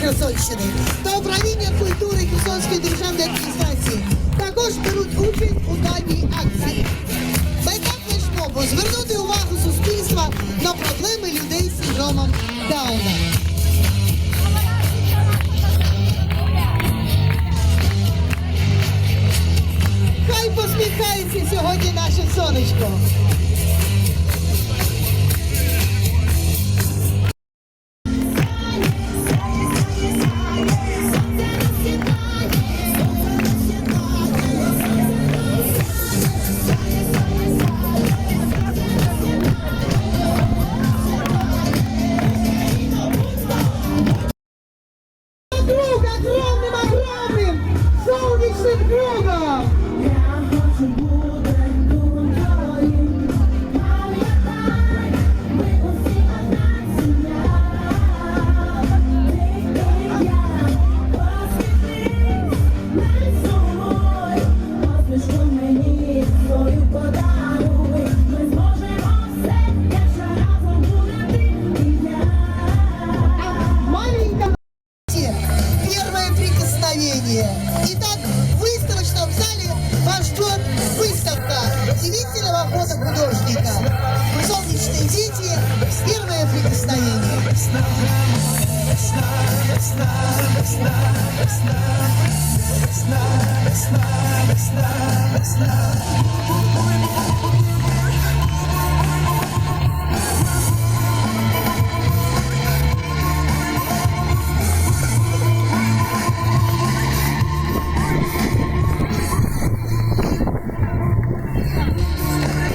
Херсонщини та управління культури Херсонської державної адміністрації також беруть участь у даній акції. Мета флешмобу – звернути увагу суспільства на проблеми людей з синдромом Дауна. Хай посміхається сьогодні наше сонечко. Первое прикосновение. Итак, в выставочном зале вас ждет выставка удивительного хода художника. Солнечные дети, первое прикосновение. Весна,